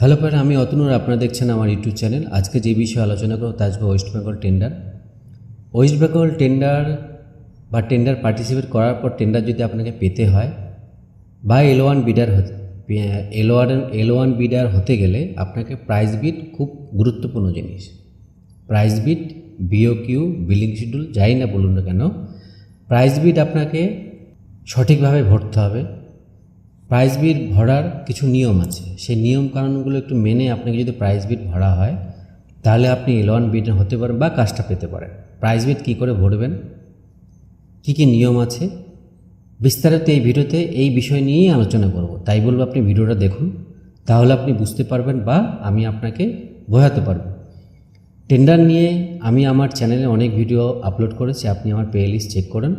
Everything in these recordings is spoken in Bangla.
হ্যালো ফ্রেন্ড আমি অতনুর আপনারা দেখছেন আমার ইউটিউব চ্যানেল। আজকে যে বিষয়ে আলোচনা করব তা আসবে West Bengal tender West Bengal tender বা টেন্ডার পার্টিসিপেট করার পর টেন্ডার যদি আপনাকে পেতে হয়, বা এল ওয়ান বিডার হতে এল ওয়ান এল ওয়ান বিডার হতে গেলে আপনাকে প্রাইস বিট খুব গুরুত্বপূর্ণ জিনিস। Price bid BOQ billing schedule যাই না বলুন না কেন প্রাইস বিট আপনাকে সঠিকভাবে ভরতে হবে। প্রাইস বিট ভরার কিছু নিয়ম আছে। সেই নিয়ম কানুনগুলো একটু মেনে আপনাকে যদি প্রাইস বিট ভরা হয়, তাহলে আপনি এল ওয়ান বিট হতে পারেন বা কাজটা পেতে পারেন। প্রাইস বিট কী করে ভরবেন? কী কী নিয়ম আছে? বিস্তারিত এই ভিডিওতে এই বিষয় নিয়েই আলোচনা করব। তাই বলব আপনি ভিডিওটা দেখুন, তাহলে আপনি বুঝতে পারবেন বা আমি আপনাকে বোঝাতে পারব। টেন্ডার নিয়ে আমি আমার চ্যানেলে অনেক ভিডিও আপলোড করেছি, আপনি আমার প্লে লিস্ট চেক করেন।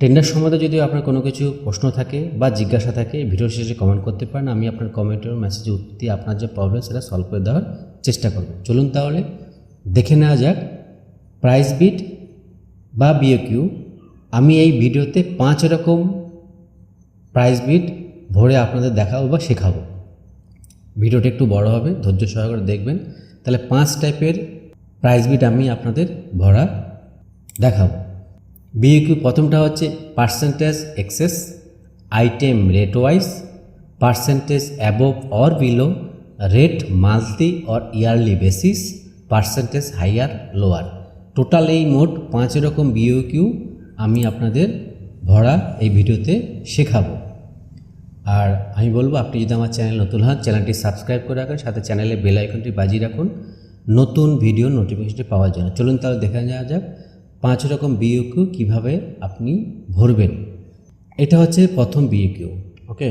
টেন্ডার সম্বন্ধে যদি আপনার কোনো কিছু প্রশ্ন থাকে বা জিজ্ঞাসা থাকে ভিডিও শেষে কমেন্ট করতে পারেন। আমি আপনার কমেন্টের মেসেজে উত্তর দিয়ে আপনার যে প্রবলেম সেটা সলভ করে দেওয়ার চেষ্টা করব। চলুন তাহলে দেখে নেওয়া যাক। প্রাইস বিট বা বিওকিউ আমি এই ভিডিওতে পাঁচ রকম প্রাইস বিট ভরে আপনাদের দেখাবো বা শেখাবো। ভিডিওটা একটু বড় হবে, ধৈর্য সহকারে দেখবেন। তাহলে পাঁচ টাইপের প্রাইস বিট আমি আপনাদের ভরা দেখাবো। বিইকিউ প্রথমটা হচ্ছে percentage excess item rate wise percentage above or below rate monthly or yearly basis percentage higher lower total এই মোট পাঁচ রকম বিইকিউ আমি আপনাদের ভরা এই ভিডিওতে শেখাবো। আর আমি বলব, আপনি যদি আমার চ্যানেল নতুন হন, চ্যানেলটি সাবস্ক্রাইব করে রাখেন, সাথে চ্যানেলে বেল আইকনটি বাজিয়ে রাখুন, নতুন ভিডিও নোটিফিকেশনটি পাওয়ার জন্য। চলুন তাহলে দেখা যাওয়া যাক পাঁচ রকম বিইকিউ কীভাবে আপনি ভরবেন? এটা হচ্ছে প্রথম বিইকিউ ওকে?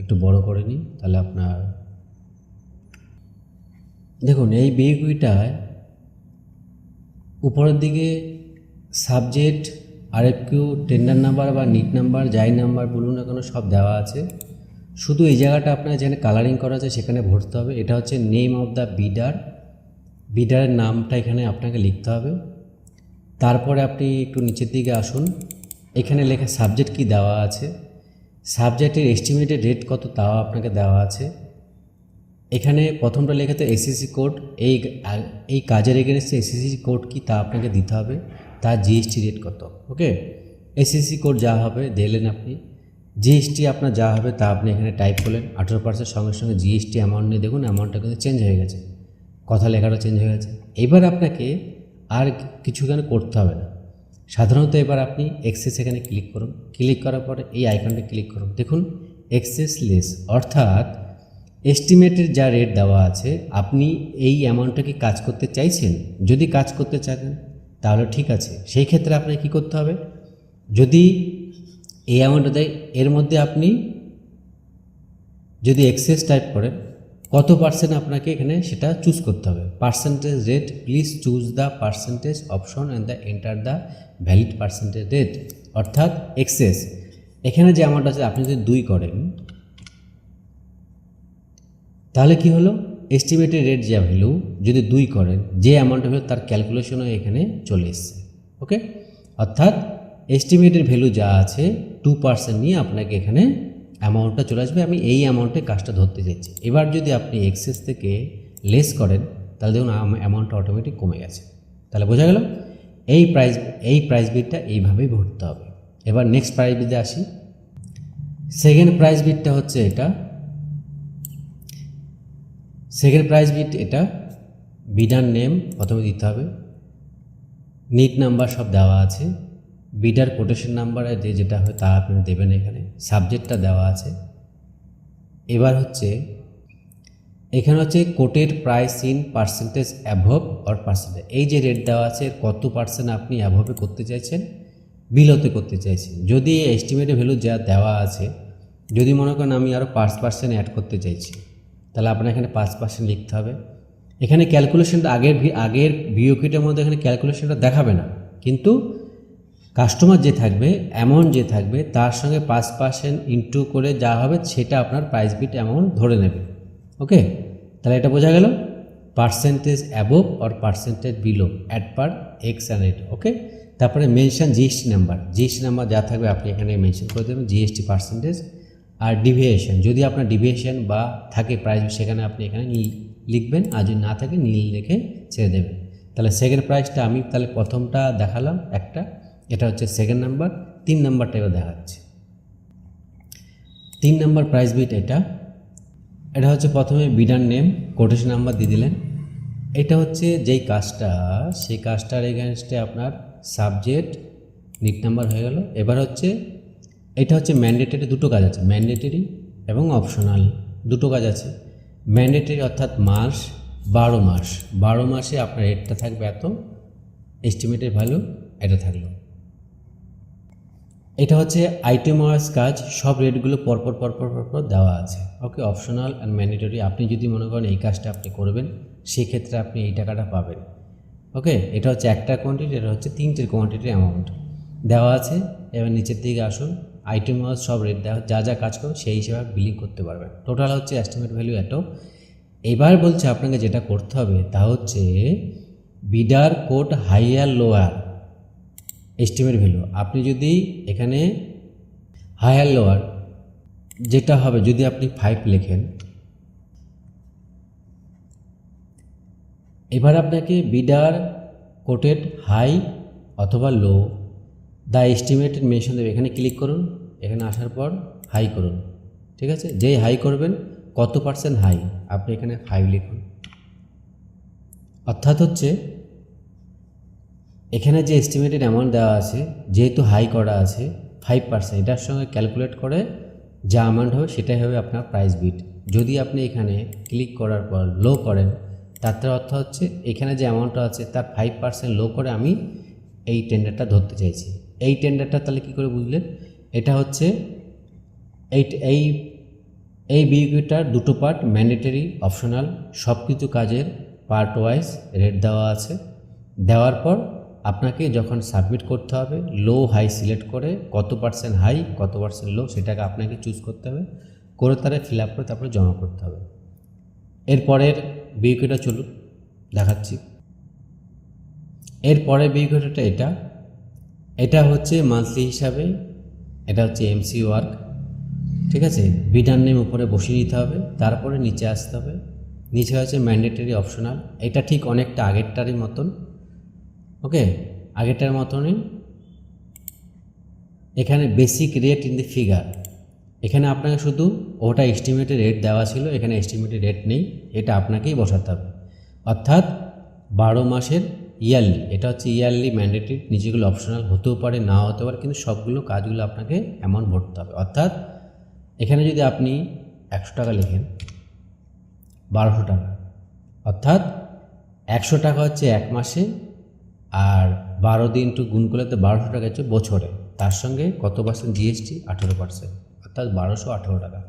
একটু বড় করে নিই, তাহলে আপনার দেখুন, এই বিইকিউটায় উপরের দিকে সাবজেক্ট আরএফকিউ টেন্ডার নাম্বার বা নিট নাম্বার যাই নাম্বার বলুন না কেন, সব দেওয়া আছে। শুধু এই জায়গাটা আপনার যেখানে কালারিং করা আছে, সেখানে ভরতে হবে। এটা হচ্ছে নেম অফ দ্য বিডার বিডারের নামটা এখানে আপনাকে লিখতে হবে। তারপরে আপনি একটু নিচের দিকে আসুন। এখানে লেখা সাবজেক্ট কি দেওয়া আছে? সাবজেক্টের এস্টিমেটেড রেট কত তাও আপনাকে দেওয়া আছে। এখানে প্রথমটা লেখাতে এসএসসি কোড এই এই কাজের এগেনস্টে এসএসসি কোড কি তা আপনাকে দিতে হবে। তার জিএসটি রেট কত ওকে এসএসসি কোড যা হবে, দিলেন আপনি। জিএসটি আপনার যা হবে তা আপনি এখানে টাইপ করলেন। আঠেরো পার্সেন্ট সঙ্গে সঙ্গে জিএসটি অ্যামাউন্ট নিয়ে দেখুন অ্যামাউন্টটা কিন্তু চেঞ্জ হয়ে গেছে। কথা লেখাটা চেঞ্জ হয়ে গেছে। এবার আপনাকে আর কিছু এখানে করতে হবে না। সাধারণত এবার আপনি এক্সেস এখানে ক্লিক করুন। ক্লিক করার পরে এই আইকনটা ক্লিক করুন। দেখুন এক্সেস লেস অর্থাৎ এস্টিমেটের যা রেট দেওয়া আছে, আপনি এই অ্যামাউন্টটা কি কাজ করতে চাইছেন? যদি কাজ করতে চান, তাহলে ঠিক আছে। সেই ক্ষেত্রে আপনাকে কী করতে হবে? যদি এই অ্যামাউন্টটা দেয়, এর মধ্যে আপনি যদি এক্সেস টাইপ করেন কত পার্সেন্ট আপনাকে এখানে সেটা চুজ করতে হবে? Percentage rate please choose the percentage option and the enter the valid percentage rate অর্থাৎ এক্সেস এখানে যে অ্যামাউন্ট আছে, আপনি যদি দুই করেন, তাহলে কি হলো? এস্টিমেটেড রেট যা ভ্যালু যদি দুই করেন, যে অ্যামাউন্ট হবে তার ক্যালকুলেশনও এখানে চলে এসছে। ওকে অর্থাৎ এস্টিমেটেড ভ্যালু যা আছে টু পার্সেন্ট নিয়ে আপনাকে এখানে অ্যামাউন্টটা চলে আসবে, আমি এই অ্যামাউন্টে কাজটা ধরতে চাইছি এবার যদি আপনি এক্সেস থেকে লেস করেন, তাহলে দেখুন অ্যামাউন্টটা অটোমেটিক কমে গেছে। তাহলে বোঝা গেল? এই প্রাইস এই প্রাইস বিটটা এইভাবেই ভরতে হবে। এবার নেক্সট প্রাইস বিটে আসি। সেকেন্ড প্রাইস বিটটা হচ্ছে এটা। সেকেন্ড প্রাইস বিট এটা বিডার নেম প্রথমে দিতে হবে। নিট নাম্বার সব দেওয়া আছে। বিডার কোটেশন নাম্বারে যে যেটা হয় তা আপনি দেবেন এখানে। সাবজেক্টটা দেওয়া আছে। এবার হচ্ছে, এখানে হচ্ছে কোটের price in percentage above or percentage এই যে রেট দেওয়া আছে, কত পার্সেন্ট আপনি অ্যাভবে করতে চাইছেন বিলতে করতে চাইছেন। যদি এস্টিমেটেড ভ্যালু যা দেওয়া আছে, যদি মনে করেন আমি আরও পাঁচ পার্সেন্ট অ্যাড করতে চাইছি, তাহলে আপনার এখানে পাঁচ পার্সেন্ট লিখতে হবে। এখানে ক্যালকুলেশনটা আগের আগের ভিওকিটার মধ্যে এখানে ক্যালকুলেশনটা দেখাবে না। কিন্তু কাস্টমার যে থাকবে অ্যামাউন্ট যে থাকবে, তার সঙ্গে পাঁচ পার্সেন্ট ইন্টু করে যা হবে সেটা আপনার প্রাইস বিট অ্যামাউন্ট ধরে নেবে। ওকে তাহলে এটা বোঝা গেল? Percentage above or percentage below at par ex and at okay তারপরে mention GST number GST number যা থাকবে আপনি এখানে মেনশন করে দেবেন জিএসটি পার্সেন্টেজ আর ডিভিয়েশন যদি আপনার ডিভিয়েশন বা থাকে প্রাইস সেখানে আপনি এখানে নীল লিখবেন, আর যদি না থাকে নীল লিখে ছেড়ে দেবেন। তাহলে সেকেন্ড প্রাইসটা আমি তাহলে প্রথমটা দেখালাম একটা। এটা হচ্ছে সেকেন্ড নাম্বার তিন নাম্বারটা এবার দেখাচ্ছি। তিন নাম্বার প্রাইস বিট এটা। এটা হচ্ছে প্রথমে বিডার নেম কোটেশন নাম্বার দিয়ে দিলেন। এটা হচ্ছে যেই কাজটা, সেই কাজটার এগেনস্টে আপনার সাবজেক্ট নিট নাম্বার হয়ে গেল। এবার হচ্ছে, এটা হচ্ছে ম্যান্ডেটরি দুটো কাজ আছে ম্যান্ডেটরি এবং অপশনাল দুটো কাজ আছে। ম্যান্ডেটরি অর্থাৎ মাস, বারো মাস। বারো মাসে আপনার রেটটা থাকবে এত এস্টিমেটের ভ্যালু এটা থাকল। এটা হচ্ছে আইটেম ওয়াইজ কাজ, সব রেটগুলো পরপর পরপর পরপর দেওয়া আছে। ওকে অপশনাল অ্যান্ড ম্যান্ডেটরি আপনি যদি মনে করেন এই কাজটা আপনি করবেন, সেক্ষেত্রে আপনি এই টাকাটা পাবেন। ওকে এটা হচ্ছে একটা কোয়ান্টিটি এটা হচ্ছে তিনটের কোয়ান্টিটির অ্যামাউন্ট দেওয়া আছে, এবার নিচের দিকে আসুন। আইটেম ওয়াইজ সব রেট দেওয়া, যা যা কাজ করুন সেই হিসেবে বিলিং করতে পারবেন। টোটাল হচ্ছে এস্টিমেট ভ্যালু এত। এবার বলছে আপনাকে যেটা করতে হবে, তা হচ্ছে bidder code higher lower estimate value আপনি যদি এখানে হায়ার লোয়ার যেটা হবে, যদি আপনি ফাইভ লেখেন, এবার আপনাকে বিডার কোটেড হাই অথবা লো দ্য এস্টিমেটেড মেনশন দেবে। এখানে ক্লিক করুন, এখানে আসার পর হাই করুন, ঠিক আছে? যেই হাই করবেন, কত পার্সেন্ট হাই আপনি এখানে ফাইভ লিখুন। অর্থাৎ হচ্ছে এখানে যে এস্টিমেটেড অ্যামাউন্ট দেওয়া আছে, যেহেতু হাই করা আছে ফাইভ পার্সেন্ট এটার সঙ্গে ক্যালকুলেট করে যা অ্যামাউন্ট হবে সেটাই হবে আপনার প্রাইস বিট যদি আপনি এখানে ক্লিক করার পর লো করেন, তার অর্থ হচ্ছে এখানে যে অ্যামাউন্টটা আছে, তার ফাইভ পার্সেন্ট লো করে আমি এই টেন্ডারটা ধরতে চাইছি। এই টেন্ডারটা তাহলে কী করে বুঝলেন? এটা হচ্ছে এই এই এই বিউকিটার দুটো পার্ট ম্যান্ডেটরি অপশনাল সব কিছু কাজের পার্ট ওয়াইজ রেট দেওয়া আছে। দেওয়ার পর আপনাকে যখন সাবমিট করতে হবে লো হাই সিলেক্ট করে কত পার্সেন্ট হাই কত পার্সেন্ট লো সেটাকে আপনাকে চুজ করতে হবে। করে তারা ফিল আপ করে তারপরে জমা করতে হবে। এরপরের বিউকিটা চলুন, দেখাচ্ছি। এরপরের বিউকিটাটা এটা। এটা হচ্ছে মান্থলি হিসাবে, এটা হচ্ছে এমসি ওয়ার্ক ঠিক আছে? বিডার নেম উপরে বসিয়ে নিতে হবে, তারপরে নিচে আসতে হবে। নিচে হচ্ছে ম্যান্ডেটরি অপশনাল এটা ঠিক অনেকটা আগেরটারই মতন। ওকে? আগেরটার মতনই। এখানে basic rate in the figure এখানে আপনাকে শুধু ওটা এস্টিমেটেড রেট দেওয়া ছিল, এখানে এস্টিমেটেড রেট নেই, এটা আপনাকেই বসাতে হবে। অর্থাৎ বারো মাসের ইয়ারলি এটা হচ্ছে ইয়ারলি ম্যান্ডেটরি নিজেগুলো অপশনাল হতেও পারে না হতে পারে, কিন্তু সবগুলো কাজগুলো আপনাকে অ্যামাউন্ট ভরতে হবে। অর্থাৎ এখানে যদি আপনি একশো টাকা লেখেন, বারোশো টাকা, অর্থাৎ একশো টাকা হচ্ছে এক মাসে আর বারো দিন টু গুণ করলে তো বারোশো টাকা হচ্ছে বছরে। তার সঙ্গে কত পার্সেন্ট জিএসটি আঠেরো পার্সেন্ট অর্থাৎ বারোশো আঠেরো টাকা।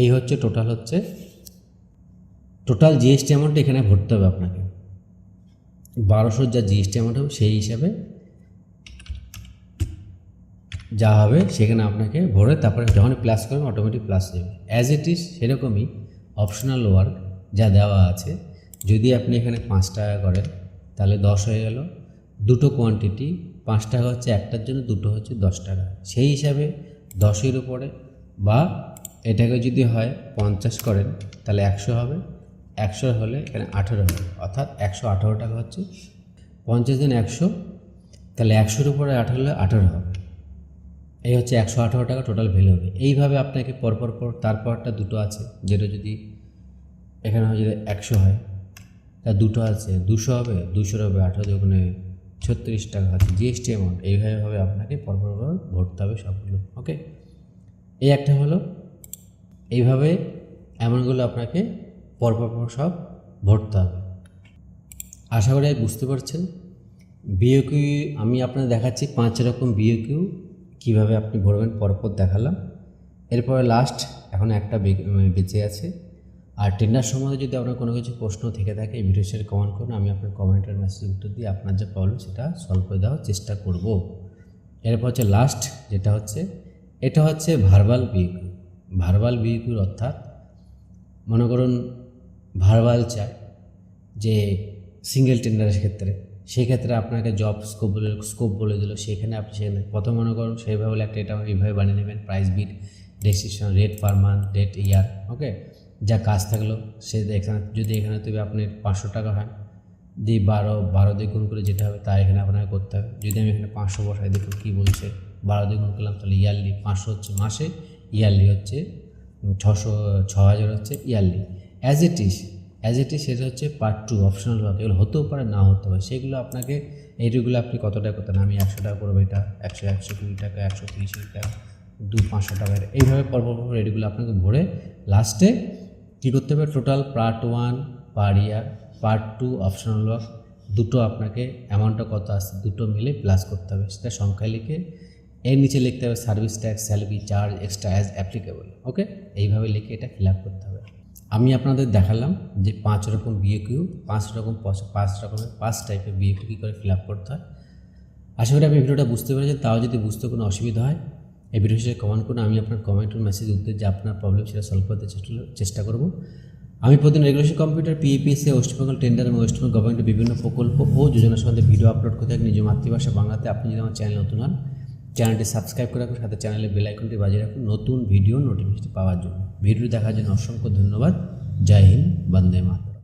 এই হচ্ছে টোটাল হচ্ছে টোটাল জিএসটি অ্যামাউন্ট এখানে ভরতে হবে আপনাকে। বারোশোর যা জিএসটি অ্যামাউন্ট হবে, সেই হিসাবে যা হবে সেখানে আপনাকে ভরে তারপরে যখন প্লাস করবেন অটোমেটিক প্লাস যাবে অ্যাজ ইট ইজ সেরকমই অপশনাল ওয়ার্ক যা দেওয়া আছে। যদি আপনি এখানে পাঁচ টাকা করেন তাহলে দশ হয়ে গেল। দুটো কোয়ান্টিটি পাঁচ টাকা হচ্ছে একটার জন্য, দুটো হচ্ছে দশ টাকা। সেই হিসাবে দশের উপরে বা এটাকে যদি হয় পঞ্চাশ করেন, তাহলে একশো হবে। একশো হলে এখানে আঠেরো হবে। অর্থাৎ একশো আঠেরো টাকা হচ্ছে। পঞ্চাশ দিন একশো, তাহলে একশোর উপরে আঠেরো হলে আঠেরো হবে। এই হচ্ছে একশো আঠারো টাকা টোটাল ভ্যালু হবে। এইভাবে আপনাকে পরপর পর, তারপরটা দুটো আছে। যেটা যদি এখানে হয় যদি একশো হয় তা দুটো আছে, দুশো হবে, দুশোর হবে, আঠারো ওখানে ছত্রিশ টাকা আছে জিএসটি অ্যামাউন্ট এইভাবে আপনাকে পরপর পর ভরতে হবে সবগুলো ওকে এই একটা হলো, এইভাবে অ্যামাউন্টগুলো আপনাকে পরপর পর সব ভরতে হবে। আশা করি বুঝতে পারছেন। বিওকিউ আমি আপনাদের দেখাচ্ছি পাঁচ রকম বিওকিউ কীভাবে আপনি ভরবেন, পরপর দেখালাম। এরপরে লাস্ট এখন একটা বেঁচে আছে। আর টেন্ডার সম্বন্ধে যদি আপনার কোনো কিছু প্রশ্ন থেকে থাকে, এই ভিডিও শেয়ার কমেন্ট করুন, আমি আপনার কমেন্টের মেসেজ উত্তর দিয়ে আপনার যে প্রবলেম সেটা সলভ করে দেওয়ার চেষ্টা করব। এরপর হচ্ছে লাস্ট যেটা হচ্ছে, এটা হচ্ছে ভার্বাল বিউকিউ ভার্বাল বিউকিউর অর্থাৎ, মনে করুন ভার্বাল চায় যে সিঙ্গেল টেন্ডারের ক্ষেত্রে সেই ক্ষেত্রে আপনাকে জব স্কোপ বলে স্কোপ বলে দিল, সেখানে আপনি সেখানে, প্রথম মনে করুন সেইভাবে একটা এটা এইভাবে বানিয়ে নেবেন price bid registration rate per month rate year okay যা কাজ থাকল, সে এখানে, যদি এখানে তবে আপনি পাঁচশো টাকা হয়, দিয়ে বারো বারো দিয়ে গুণ করে যেটা হবে তা এখানে আপনাকে করতে হবে। যদি আমি এখানে পাঁচশো বসাই, দেখুন কী বলছে, বারো দিয়ে গুণ করলাম, তাহলে ইয়ারলি পাঁচশো হচ্ছে মাসে, ইয়ারলি হচ্ছে ছশো ছ হাজার হচ্ছে yearly. As it is as it is সেটা হচ্ছে পার্ট টু অপশনাল ওয়ার্ক এগুলো হতেও পারে না হতে পারে। সেগুলো আপনাকে এইগুলো আপনি কত টাকা করতেন? আমি একশো টাকা করব এটা, একশো একশো কুড়ি টাকা, একশো তিরিশ টাকা, দু, পাঁচশো টাকার এইভাবে পরপর পরপর এগুলো আপনাকে ভরে লাস্টে কী করতে হবে? Total part one per year part two optional work দুটো আপনাকে অ্যামাউন্টটা কত আসছে দুটো মিলে প্লাস করতে হবে। সেটা সংখ্যায় লিখে এর নিচে লিখতে হবে service tax salary charge extra as applicable okay এইভাবে লিখে এটা ফিল আপ করতে হবে। আমি আপনাদের দেখালাম যে পাঁচ রকম বিয়ে কিউ পাঁচ রকম পাঁচ রকমের, পাঁচ টাইপের বিয়ে কিউ কী করে ফিল আপ করতে হয়। আশা করি আপনি ভিডিওটা বুঝতে পেরেছেন। তাও যদি বুঝতে কোনো অসুবিধা হয় এই ভিডিও শেষে কমেন্ট করুন আমি আপনার কমেন্ট ও মেসেজ উত্তর যে আপনার প্রবলেম সেটা সলভ করতে চেষ্টা করব আমি প্রতিদিন regulation computer PAPSC West Bengal tender এবং ওয়েস্টবেঙ্গল গভর্নমেন্টের বিভিন্ন প্রকল্প ও যোজনা সম্বন্ধে ভিডিও আপলোড করে থাকি নিজ মাতৃভাষা বাংলাতে আপনি যদি আমার চ্যানেল নতুন হন চ্যানেলটি সাবস্ক্রাইব করে রাখুন, সাথে চ্যানেলে বেল আইকনটি বাজিয়ে রাখুন নতুন ভিডিও নোটিফিকেশন পাওয়ার জন্য। ভিডিও দেখার জন্য অসংখ্য ধন্যবাদ। জয় হিন্দ, বন্দে মাতরম।